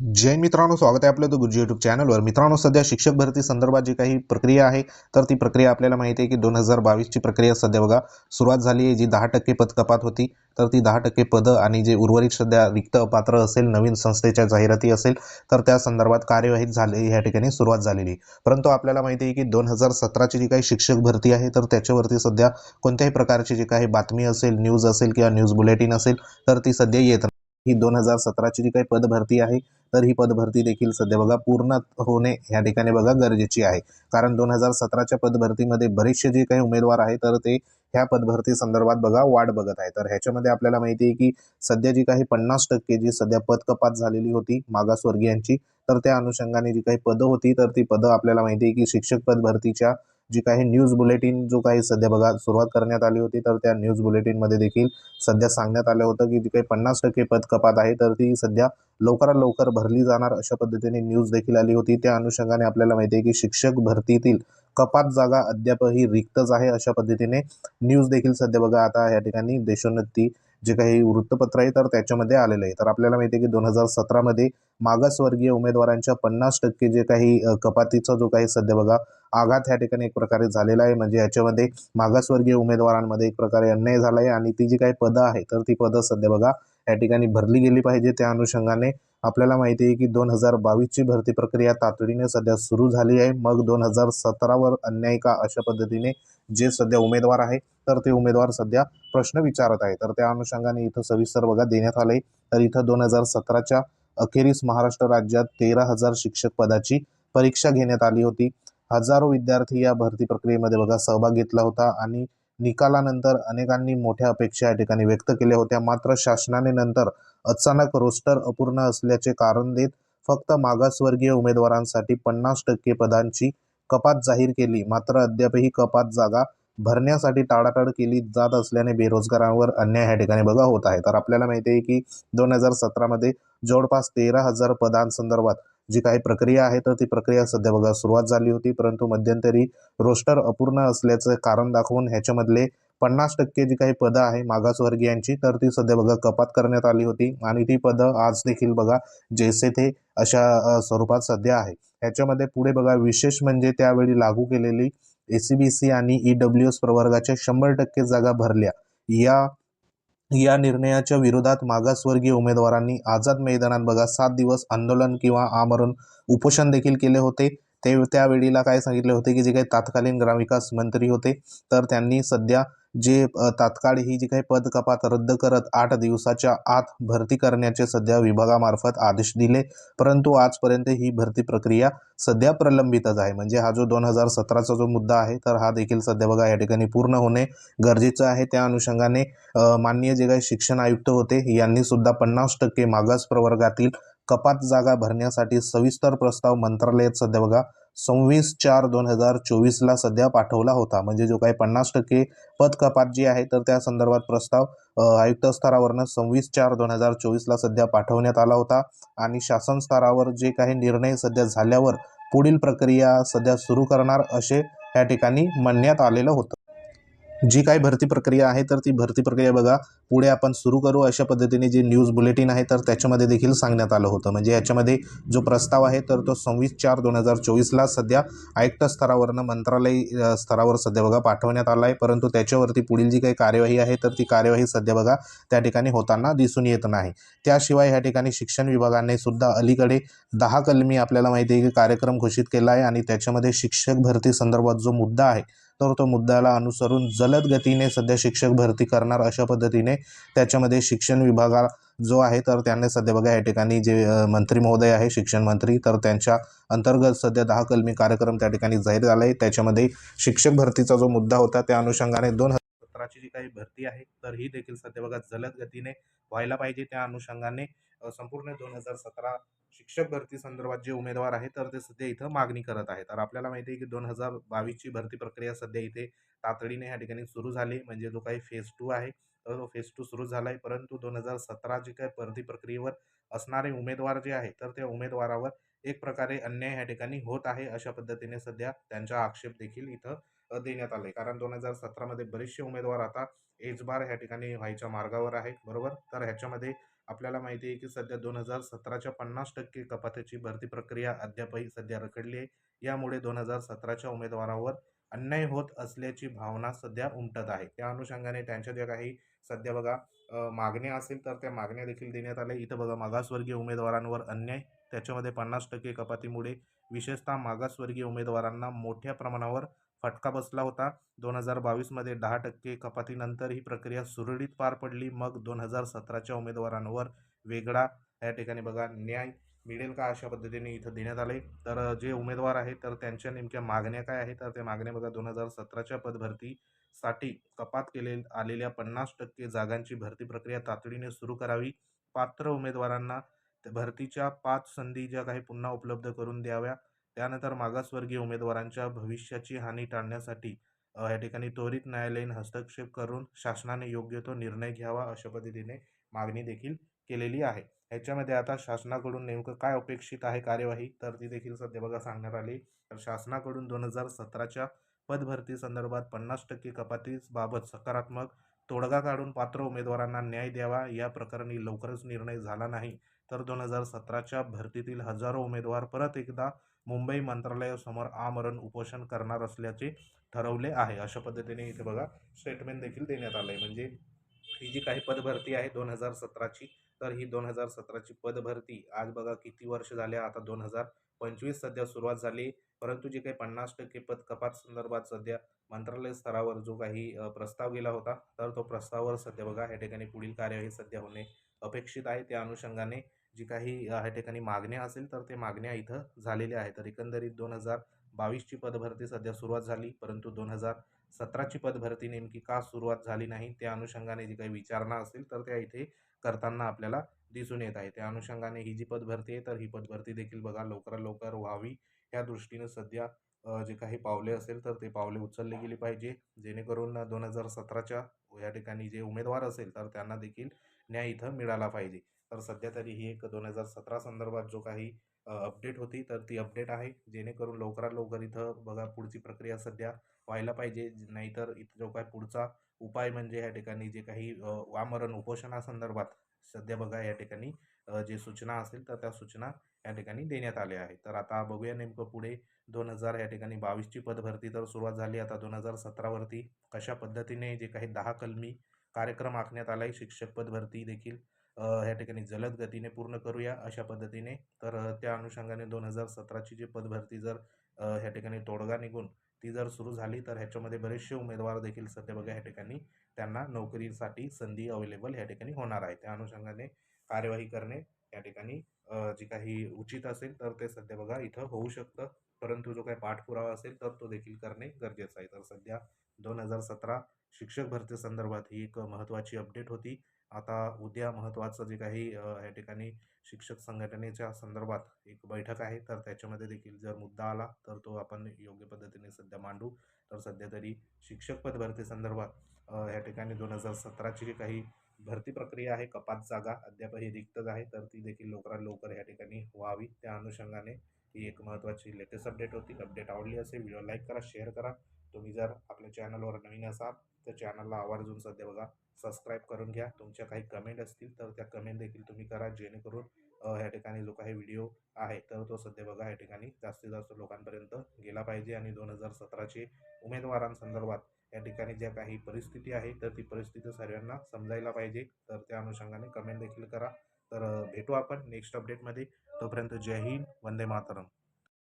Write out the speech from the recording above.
जैन मित्रांनो स्वागत आहे आपलं द गुरुजी यूट्यूब चॅनलवर मित्रांनो सध्या शिक्षक भरती संदर्भात जी काही प्रक्रिया आहे तर ती प्रक्रिया आपल्याला माहिती आहे की दोन हजार बावीसची प्रक्रिया सध्या बघा सुरुवात झाली आहे जी दहा टक्के पद कपात होती तर ती दहा टक्के पदं आणि जे उर्वरित सध्या रिक्त पात्र असेल नवीन संस्थेच्या जाहिराती असेल तर त्या संदर्भात कार्यवाही झाली ह्या ठिकाणी सुरुवात झालेली परंतु आपल्याला माहिती आहे की दोन हजार सतराची जी काही शिक्षक भरती आहे तर त्याच्यावरती सध्या कोणत्याही प्रकारची जी काही बातमी असेल न्यूज असेल किंवा न्यूज बुलेटिन असेल तर ती सध्या येत नाही. ही दोन हजार सतराची जी काही पदभरती आहे तर ही पदभरती देखील सध्या बघा पूर्ण होणे या ठिकाणी बघा गरजेची आहे. कारण दोन हजार सतराच्या पदभरतीमध्ये बरेचसे जे काही उमेदवार आहे तर ते ह्या पदभरती संदर्भात बघा वाट बघत आहे तर ह्याच्यामध्ये आपल्याला माहिती आहे की सध्या जी काही पन्नास टक्के जी सध्या पद कपात झालेली होती मागासवर्गीयांची तर त्या अनुषंगाने जी काही पदं होती तर ती पदं आपल्याला माहिती आहे की शिक्षक पदभरतीच्या जी काही न्यूज बुलेटिन जो काही सध्या बघा सुरुवात करण्यात आली होती तर त्या न्यूज बुलेटिनमध्ये देखील सध्या सांगण्यात आलं होतं की जी काही पन्नास टक्के पद कपात आहे तर ती सध्या लवकरात लवकर भरली जाणार अशा पद्धतीने न्यूज देखील आली होती. त्या अनुषंगाने आपल्याला माहिती आहे की शिक्षक भरतीतील कपात जागा अद्यापही रिक्तच आहे अशा पद्धतीने न्यूज देखील सध्या बघा आता या ठिकाणी देशोन्नती जे काही वृत्तपत्र आहे तर त्याच्यामध्ये आलेलं आहे. तर आपल्याला माहिती आहे की दोन हजार सतरामध्ये मागासवर्गीय उमेदवारांच्या पन्नास टक्के जे काही कपातीचा जो काही सध्या बघा आघात ह्या ठिकाणी एक प्रकारे झालेला आहे. म्हणजे याच्यामध्ये मागासवर्गीय उमेदवारांमध्ये एक प्रकारे अन्याय झाला आहे आणि ती जी काही पदं आहे तर ती पदं सध्या बघा या ठिकाणी भरली गेली पाहिजे. त्या अनुषंगाने आपल्याला माहिती आहे की दोन हजार बावीसची भरती प्रक्रिया तातडीने सध्या सुरू झाली आहे. मग दोन हजार सतरावर अन्याय का अशा पद्धतीने जे सध्या उमेदवार आहे तर ते उमेदवार सध्या प्रश्न विचारत आहे. तर त्या अनुषंगाने इथं सविस्तर बघा देण्यात आले तर इथं दोन हजार सतराच्या अखेरीस महाराष्ट्र राज्यात तेरा हजार शिक्षक पदाची परीक्षा घेण्यात आली होती. हजारो विद्यार्थी या भरती प्रक्रियेमध्ये बघा सहभाग घेतला होता आणि निकालानंतर अनेकांनी मोठ्या अपेक्षा या ठिकाणी व्यक्त केल्या होत्या. मात्र शासनाने नंतर अचानक रोस्टर अपूर्ण असल्याचे कारण देत फक्त मागासवर्गीय उमेदवारांसाठी पन्नास टक्के पदांची कपात जाहीर केली. मात्र अद्यापही कपात जागा भरण्यासाठी टाळाटाळ केली जात असल्याने बेरोजगारांवर अन्याय ह्या ठिकाणी बघा होत आहे. तर आपल्याला माहिती आहे की दोन हजार सतरामध्ये जवळपास तेरा हजार पदांसंदर्भात जी काही प्रक्रिया आहे तर ती प्रक्रिया सध्या बघा सुरुवात झाली होती. परंतु मध्यंतरी रोस्टर अपूर्ण असल्याचं कारण दाखवून ह्याच्यामधले पन्नास टक्के जी काही पदं आहे मागासवर्गीयांची तर ती सध्या बघा कपात करण्यात आली होती. आणि ती पदं आज देखील बघा जैसे थे अशा स्वरूपात सध्या आहे. ह्याच्यामध्ये पुढे बघा विशेष म्हणजे त्यावेळी लागू केलेली ए सी बी सी आणि ई डब्ल्यू एस प्रवर्गाच्या शंभर टक्के जागा भरल्या. या या निर्णयाच्या विरोधात मागासवर्गीय उमेदवारांनी आझाद मैदानात बघा सात दिवस आंदोलन किंवा आमरण उपोषण देखील केले होते. ते त्यावेळीला काय सांगितले होते की जे काही तात्कालीन ग्रामविकास मंत्री होते तर त्यांनी सध्या जे तात्काळ ही जी काही पद कपात रद्द करत आठ दिवसाच्या आत भरती करण्याचे सध्या विभागामार्फत आदेश दिले परंतु आजपर्यंत ही भरती प्रक्रिया सध्या प्रलंबितच आहे. म्हणजे हा जो दोन हजार सतराचा जो मुद्दा आहे तर हा देखील सध्या बघा या ठिकाणी पूर्ण होणे गरजेचं आहे. त्या अनुषंगाने माननीय जे काही शिक्षण आयुक्त होते यांनी सुद्धा पन्नास टक्के मागास प्रवर्गातील कपात जागा भरण्यासाठी सविस्तर प्रस्ताव मंत्रालयात सध्या बघा सव्वीस चार दोन हजार चोवीसला सध्या पाठवला होता. म्हणजे जो काही पन्नास टक्के पद कपात जी आहे तर त्या संदर्भात प्रस्ताव आयुक्त स्तरावरनं सव्वीस चार दोन हजार चोवीसला सध्या पाठवण्यात आला होता. आणि शासन स्तरावर जे काही निर्णय सध्या झाल्यावर पुढील प्रक्रिया सध्या सुरू करणार असे या ठिकाणी म्हणण्यात आलेलं होतं. जी काही भरती प्रक्रिया आहे तर ती भरती प्रक्रिया बघा. पुढे आपण सुरू करू अशा पद्धतीने जे न्यूज बुलेटिन आहे तर त्याच्यामध्ये देखील सांगण्यात आलं होतं. म्हणजे याच्यामध्ये जो प्रस्ताव आहे तर तो सव्वीस चार दोन हजार चोवीसला सध्या आयुक्त स्तरावरनं मंत्रालय स्तरावर सध्या बघा पाठवण्यात आला आहे. परंतु त्याच्यावरती पुढील जी काही कार्यवाही आहे तर ती कार्यवाही सध्या बघा त्या ठिकाणी होताना दिसून येत नाही. त्याशिवाय ह्या ठिकाणी शिक्षण विभागाने सुद्धा अलीकडे दहा कलमी आपल्याला माहिती आहे की कार्यक्रम घोषित केला आहे आणि त्याच्यामध्ये शिक्षक भरती संदर्भात जो मुद्दा आहे तर तो मुद्द्याला अनुसरून जलद गतीने सध्या शिक्षक भरती करणार अशा पद्धतीने त्याच्यामध्ये शिक्षण विभागा जो आहे तर त्यांनी सध्या बघा या ठिकाणी जे मंत्री महोदय आहे शिक्षण मंत्री तर त्यांच्या अंतर्गत सध्या दहा कलमी कार्यक्रम त्या ठिकाणी जाहीर झाला आहे त्याच्यामध्ये शिक्षक भरतीचा जो मुद्दा होता त्या अनुषंगाने दोन हजार सतराची जी काही भरती आहे तर ही देखील सध्या बघा जलद गतीने व्हायला पाहिजे. त्या अनुषंगाने संपूर्ण दोन हजार सतरा शिक्षक भरती संदर्भात जे उमेदवार आहेत तर ते सध्या इथं मागणी करत आहेत. तर आपल्याला माहिती आहे की दोन हजार बावीसची भरती प्रक्रिया सध्या इथे तातडीने या ठिकाणी सुरू झाली. म्हणजे जो काही फेज टू आहे तर तो फेज टू सुरू झाला आहे परंतु दोन हजार सतरा जी काही भरती प्रक्रियेवर असणारे उमेदवार जे आहे तर त्या उमेदवारावर एक प्रकारे अन्याय ह्या ठिकाणी होत आहे अशा पद्धतीने सध्या त्यांचा आक्षेप देखील इथं देण्यात आले कारण दोन हजार सतरामध्ये बरेचसे उमेदवार आता एजबार ह्या ठिकाणी व्हायच्या मार्गावर आहे बरोबर? तर ह्याच्यामध्ये आपल्याला माहिती आहे की सध्या दोन हजार सतराच्या पन्नास टक्के कपातीची भरती प्रक्रिया अद्यापही सध्या रखडली आहे. यामुळे दोन हजार सतराच्या उमेदवारावर अन्याय होत असल्याची भावना सध्या उमटत आहे. त्या अनुषंगाने त्यांच्या ज्या काही सध्या बघा मागण्या असेल तर त्या मागण्या देखील देण्यात आल्या. इथं बघा मागासवर्गीय उमेदवारांवर अन्याय. त्याच्यामध्ये पन्नास टक्के कपातीमुळे विशेषतः मागासवर्गीय उमेदवारांना मोठ्या प्रमाणावर फटका बसला होता. दोन हजार बावीसमध्ये दहा टक्के कपातीनंतर ही प्रक्रिया सुरळीत पार पडली. मग दोन हजार सतराच्या उमेदवारांवर वेगळा या ठिकाणी बघा न्याय मिळेल का अशा पद्धतीने इथं देण्यात आले. तर जे उमेदवार आहेत तर त्यांच्या नेमक्या मागण्या काय आहेत? तर त्या मागण्या बघा दोन हजार सतराच्या पदभरतीसाठी कपात केले आलेल्या पन्नास टक्के जागांची भरती प्रक्रिया तातडीने सुरू करावी. पात्र उमेदवारांना त्या भरतीच्या पाच संधी ज्या काही पुन्हा उपलब्ध करून द्याव्या त्यानंतर मागासवर्गीय उमेदवारांच्या भविष्याची हानी टाळण्यासाठी या ठिकाणी त्वरित न्यायालयीन हस्तक्षेप करून शासनाने योग्य तो निर्णय घ्यावा अशा पद्धतीने मागणी देखील केलेली आहे. ह्याच्यामध्ये आता शासनाकडून नेमकं काय अपेक्षित आहे कार्यवाही? तर ती देखील सध्या बघा सांगण्यात आली. तर शासनाकडून दोन हजार सतराच्या पदभरती संदर्भात पन्नास टक्के कपातीबाबत सकारात्मक तोडगा काढून पात्र उमेदवारांना न्याय द्यावा या प्रकरणी लवकरच निर्णय झाला नाही. तर दोन हजार सतराच्या भरतीतील हजारो उमेदवार परत एकदा मुंबई मंत्रालयासमोर आमरण उपोषण करणार असल्याचे ठरवले आहे. अशा पद्धतीने इथे बघा स्टेटमेंट देखील देण्यात आलं आहे म्हणजे ही जी काही पदभरती आहे दोन हजार सतराची तर ही दोन हजार सतराची पदभरती आज बघा किती वर्ष झाले आता दोन हजार पंचवीस सध्या सुरुवात झाली. परंतु जे काही पन्नास टक्के पद कपात संदर्भात सध्या मंत्रालय स्तरावर जो काही प्रस्ताव गेला होता तर तो प्रस्तावावर सध्या बघा या ठिकाणी पुढील कार्यवाही सध्या होणे अपेक्षित आहे. त्या अनुषंगाने जी काही या ह्या ठिकाणी मागण्या असेल तर ते मागण्या इथं झालेल्या आहेत. तर एकंदरीत दोन हजार बावीसची पदभरती सध्या सुरुवात झाली परंतु दोन हजार सतराची पदभरती नेमकी का सुरुवात झाली नाही त्या अनुषंगाने जी काही विचारणा असेल तर त्या इथे करताना आपल्याला दिसून येत आहे. त्या अनुषंगाने ही जी पदभरती आहे तर ही पदभरती देखील बघा लवकरात लवकर व्हावी. या दृष्टीनं सध्या जे काही पावले असेल तर ते पावले उचलली गेली पाहिजे. जेणेकरून दोन हजार सतराच्या या ठिकाणी जे उमेदवार असेल तर त्यांना देखील न्याय इथं मिळाला पाहिजे. तर सध्या तरी ही एक दोन हजार सतरा संदर्भात जो काही अपडेट होती तर ती अपडेट आहे. जेणेकरून लवकरात लवकर इथं बघा पुढची प्रक्रिया सध्या व्हायला पाहिजे. नाहीतर इथं जो काय पुढचा उपाय म्हणजे या ठिकाणी जे काही आमरण उपोषणासंदर्भात सध्या बघा या ठिकाणी जे सूचना असेल तर त्या सूचना या ठिकाणी देण्यात आल्या आहेत. तर आता बघूया नेमकं पुढे दोन हजार या ठिकाणी बावीसची पदभरती तर सुरुवात झाली. आता दोन हजार सतरावरती कशा पद्धतीने जे काही दहा कलमी कार्यक्रम आखण्यात आला आहे शिक्षक पदभरती देखील. ह्या ठिकाणी जलद गतीने पूर्ण करूया अशा पद्धतीने. तर त्या अनुषंगाने दोन हजार सतराची जी पदभरती जर ह्या ठिकाणी तोडगा निघून ती जर सुरू झाली तर ह्याच्यामध्ये बरेचसे उमेदवार देखील सध्या बघा ह्या ठिकाणी त्यांना नोकरीसाठी संधी अवेलेबल ह्या ठिकाणी होणार आहे. त्या अनुषंगाने कार्यवाही करणे या ठिकाणी जी काही उचित असेल तर ते सध्या बघा इथं होऊ शकतं. परंतु जो काही पाठपुरावा असेल तर तो देखील करणे गरजेचं आहे. तर सध्या दोन हजार सतरा शिक्षक भरती संदर्भात ही एक महत्त्वाची अपडेट होती. आता उद्या महत्त्वाचं जे काही या ठिकाणी शिक्षक संघटनेच्या संदर्भात एक बैठक आहे तर त्याच्यामध्ये देखील जर मुद्दा आला तर तो आपण योग्य पद्धतीने सध्या मांडू. तर सध्या तरी शिक्षक पद भरती संदर्भात या ठिकाणी दोन हजार सतराची जी काही भरती प्रक्रिया आहे कपात जागा अद्यापही रिक्तच आहे तर ती देखील लवकरात लवकर या ठिकाणी व्हावी. त्या अनुषंगाने ही एक महत्त्वाची लेटेस्ट अपडेट होती. अपडेट आवडली असेल व्हिडिओ लाईक करा शेअर करा. तुम्ही जर आपल्या चॅनलवर नवीन असाल तर चॅनलला आवर्जून सध्या बघा. सबस्क्राईब करून घ्या. तुमच्या काही कमेंट असतील तर त्या कमेंट देखील तुम्ही करा. जेणेकरून ह्या ठिकाणी जो काही व्हिडिओ आहे तर तो सध्या बघा या ठिकाणी जास्तीत जास्त लोकांपर्यंत गेला पाहिजे. आणि दोन हजार सतराचे उमेदवारांसंदर्भात या ठिकाणी ज्या काही परिस्थिती आहे तर ती परिस्थिती सर्वांना समजायला पाहिजे. तर त्या अनुषंगाने कमेंट देखील करा. तर भेटू आपण नेक्स्ट अपडेटमध्ये तोपर्यंत जय हिंद वंदे मातरम.